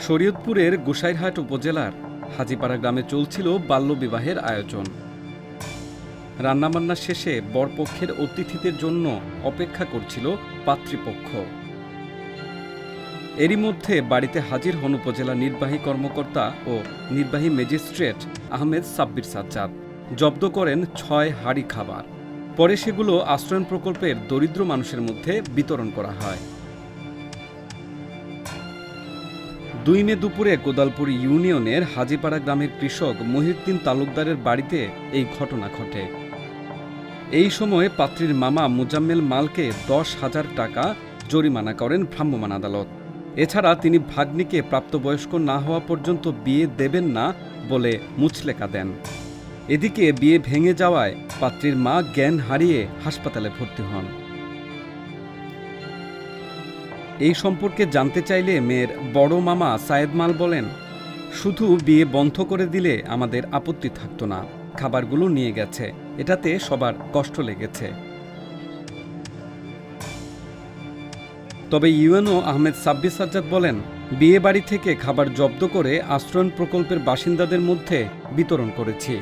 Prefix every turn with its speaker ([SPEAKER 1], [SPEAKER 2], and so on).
[SPEAKER 1] শরীয়তপুরের গোসাইরহাট উপজেলার হাজিপাড়া গ্রামে চলছিল বাল্যবিবাহের আয়োজন। রান্নাবান্না শেষে বরপক্ষের অতিথিদের জন্য অপেক্ষা করছিল পাত্রীপক্ষ এরই মধ্যে বাড়িতে হাজির হন উপজেলা নির্বাহী কর্মকর্তা ও নির্বাহী ম্যাজিস্ট্রেট আহমেদ সাব্বির সাজ্জাদ। জব্দ করেন ছয় হাড়ি খাবার। পরে সেগুলো আশ্রয়ণ প্রকল্পের দরিদ্র মানুষের মধ্যে বিতরণ করা হয়। দুই মে দুপুরে কোদালপুর ইউনিয়নের হাজিপাড়া গ্রামের কৃষক মহিউদ্দিন তালুকদারের বাড়িতে এই ঘটনা ঘটে। এই সময়ে পাত্রীর মামা মুজাম্মেল মালকে দশ হাজার টাকা জরিমানা করেন ভ্রাম্যমাণ আদালত। এছাড়া তিনি ভাগ্নিকে প্রাপ্তবয়স্ক না হওয়া পর্যন্ত বিয়ে দেবেন না বলে মুচলেকা দেন। এদিকে বিয়ে ভেঙে যাওয়ায় পাত্রীর মা জ্ঞান হারিয়ে হাসপাতালে ভর্তি হন। এই সম্পর্কে জানতে চাইলে মেয়ের বড় মামা সায়েদ মাল বলেন, শুধু বিয়ে বন্ধ করে দিলে আমাদের আপত্তি থাকতো না, খাবারগুলো নিয়ে গেছে, এটাতে সবার কষ্ট লেগেছে। তবে ইউএনও আহমেদ সাব্বির সাজ্জাদ বলেন, বিয়ে বাড়ি থেকে খাবার জব্দ করে আশ্রয়ণ প্রকল্পের বাসিন্দাদের মধ্যে বিতরণ করেছি।